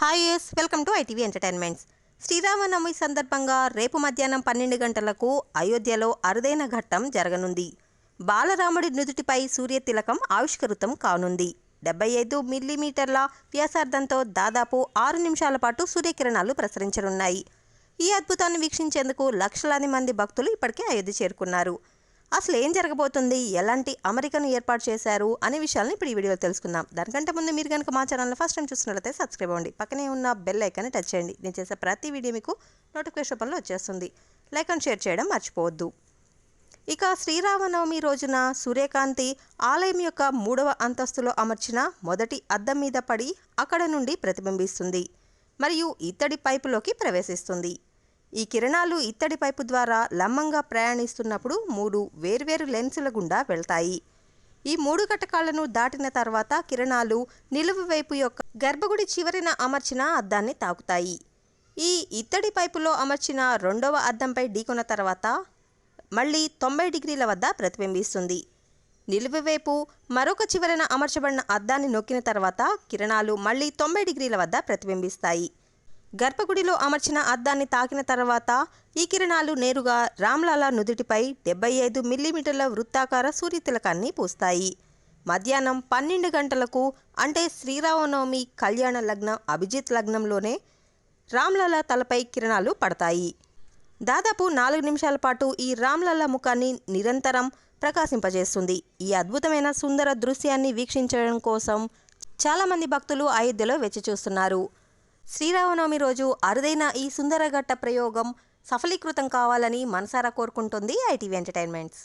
Hi yes welcome to ITV entertainments Sriramanavami సందర్భంగా రేపు మధ్యాహ్నం పన్నెండు గంటలకు అయోధ్యలో అరుదైన ఘట్టం జరగనుంది. బాలరాముడి నుదుటిపై సూర్య తిలకం ఆవిష్కృతం కానుంది. డెబ్బై ఐదు మిల్లీమీటర్ల వ్యాసార్థంతో దాదాపు ఆరు నిమిషాల పాటు సూర్యకిరణాలు ప్రసరించనున్నాయి. ఈ అద్భుతాన్ని వీక్షించేందుకు లక్షలాది మంది భక్తులు ఇప్పటికే అయోధ్య చేరుకున్నారు. అసలు ఏం జరగబోతుంది? ఎలాంటి అమరికను ఏర్పాటు చేశారు? అనే విషయాలను ఇప్పుడు ఈ వీడియోలో తెలుసుకుందాం. దానికంటే ముందు మీరు కనుక మా ఛానల్ని ఫస్ట్ టైం చూస్తున్నట్లయితే సబ్స్క్రైబ్ అవ్వండి. పక్కనే ఉన్న బెల్ ఐకాన్ని టచ్ చేయండి. నేను చేసే ప్రతి వీడియో మీకు నోటిఫికేషన్ రూపంలో వచ్చేస్తుంది. లైక్ అండ్ షేర్ చేయడం మర్చిపోవద్దు. ఇక శ్రీరామనవమి రోజున సూర్యకాంతి ఆలయం యొక్క మూడవ అంతస్తులో అమర్చిన మొదటి అద్దం మీద పడి అక్కడ నుండి ప్రతిబింబిస్తుంది. మరియు ఇత్తడి పైపులోకి ప్రవేశిస్తుంది. ఈ కిరణాలు ఇత్తడి పైపు ద్వారా లంబంగా ప్రయాణిస్తున్నప్పుడు మూడు వేర్వేరు లెన్సుల గుండా వెళ్తాయి. ఈ మూడు కటకాలను దాటిన తర్వాత కిరణాలు నిలువు వైపు యొక్క గర్భగుడి చివరిన అమర్చిన అద్దాన్ని తాకుతాయి. ఈ ఇత్తడి పైపులో అమర్చిన రెండవ అద్దంపై ఢీకొన్న తర్వాత మళ్ళీ తొంభై డిగ్రీల వద్ద ప్రతిబింబిస్తుంది. నిలువు వైపు మరొక చివరన అమర్చబడిన అద్దాన్ని నొక్కిన తర్వాత కిరణాలు మళ్ళీ తొంభై డిగ్రీల వద్ద ప్రతిబింబిస్తాయి. గర్భగుడిలో అమర్చిన అద్దాన్ని తాకిన తర్వాత ఈ కిరణాలు నేరుగా రామ్లాల నుదుటిపై డెబ్బై ఐదు మిల్లీమీటర్ల వృత్తాకార సూర్యతిలకాన్ని పూస్తాయి. మధ్యాహ్నం పన్నెండు గంటలకు అంటే శ్రీరామనవమి కళ్యాణ లగ్నం అభిజిత్ లగ్నంలోనే రామ్లాల తలపై కిరణాలు పడతాయి. దాదాపు నాలుగు నిమిషాల పాటు ఈ రామ్లాల ముఖాన్ని నిరంతరం ప్రకాశింపజేస్తుంది. ఈ అద్భుతమైన సుందర దృశ్యాన్ని వీక్షించడం కోసం చాలామంది భక్తులు అయోధ్యలో వెచ్చి చూస్తున్నారు. శ్రీరామనవమి రోజు అరుదైన ఈ సుందరఘట్ట ప్రయోగం సఫలీకృతం కావాలని మనసారా కోరుకుంటుంది ఐటీవీ ఎంటర్టైన్మెంట్స్.